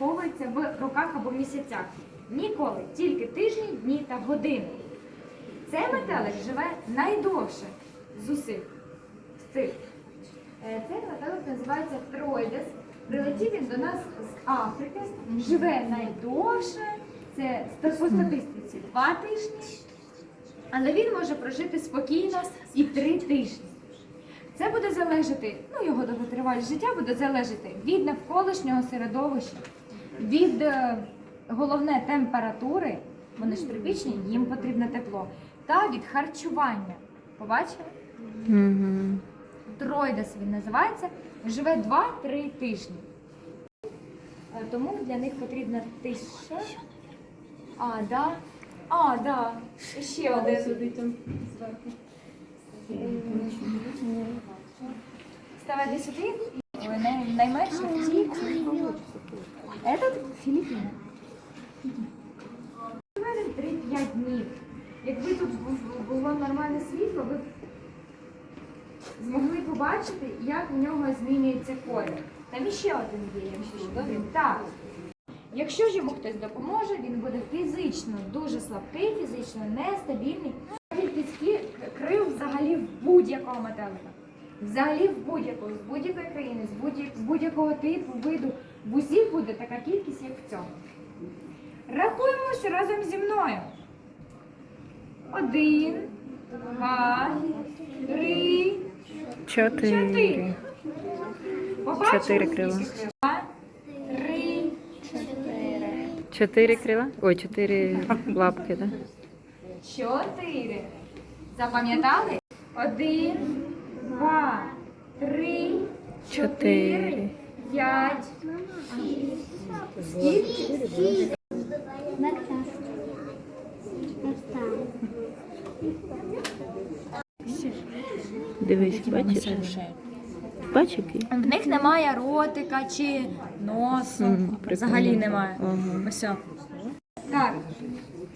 зараховується в роках або місяцях. Ніколи, тільки тижні, дні та години. Цей метелик живе найдовше з усіх. З цих. Е, Цей метелик називається Троїдес. Прилетів він до нас з Африки, живе найдовше, це по статистиці два тижні, але він може прожити спокійно і три тижні. Це буде залежати, ну його довготривалість життя буде залежати від навколишнього середовища, від е, головне температури, вони ж тропічні, їм потрібне тепло, та від харчування. Побачили? Угу. Троїдес він називається, живе 2-3 тижні. Е, Тому для них потрібна тиша. А, да. А, да. І Ще один. Ставайте сюди. Ой, най- найменше ті. Этот Філіппіни. Живе 3-5 днів. Якби тут було нормальне світло, ви б змогли побачити, як в нього змінюється колір. Там іще один є, якщо що. Так. Якщо ж йому хтось допоможе, він буде фізично дуже слабкий, фізично нестабільний. Кі- крил взагалі в будь-якого метелика. Взагалі в будь-якого, з будь-якої країни, з будь- з будь-якого типу, виду. В усіх буде така кількість, як в цьому. Рахуємося разом зі мною. Один, два, три, Чотири. чотири. Крила. Два, три, чотири. Чотири крила? Ой, чотири лапки, так? Чотири. Запам'ятали? Один, два, три, чотири, п'ять, шість. Дивись, бачиш? Який? В них немає ротика чи носу. Мгм, прикольно. Взагалі немає. Ага. Ось. Так,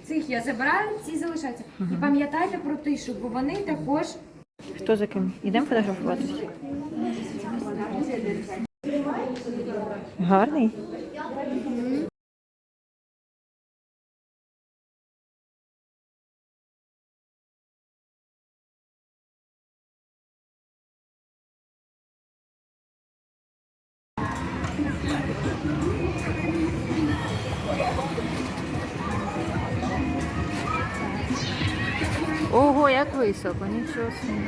цих я забираю, ці залишаються. І пам'ятайте про тишу, бо вони також Хто за ким? Ідемо фотографуватися? Гарний? Ого, як високо, нічого собі.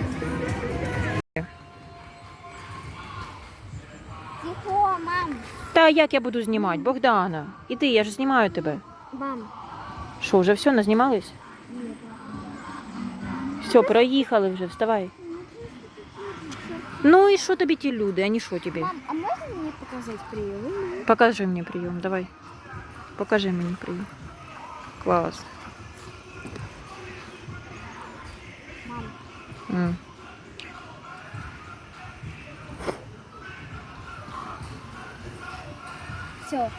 Тихо, мам. Та як я буду знімати? Богдана, іди, я ж знімаю тебе. Мам. Що, вже все, назнімались? Все, проїхали вже, вставай. Ну і що тобі ті люди, а не що тобі? Мам, а можно мне показать прием? Покажи мені прийом, давай. Покажи мені прийом. Клас. М. Все.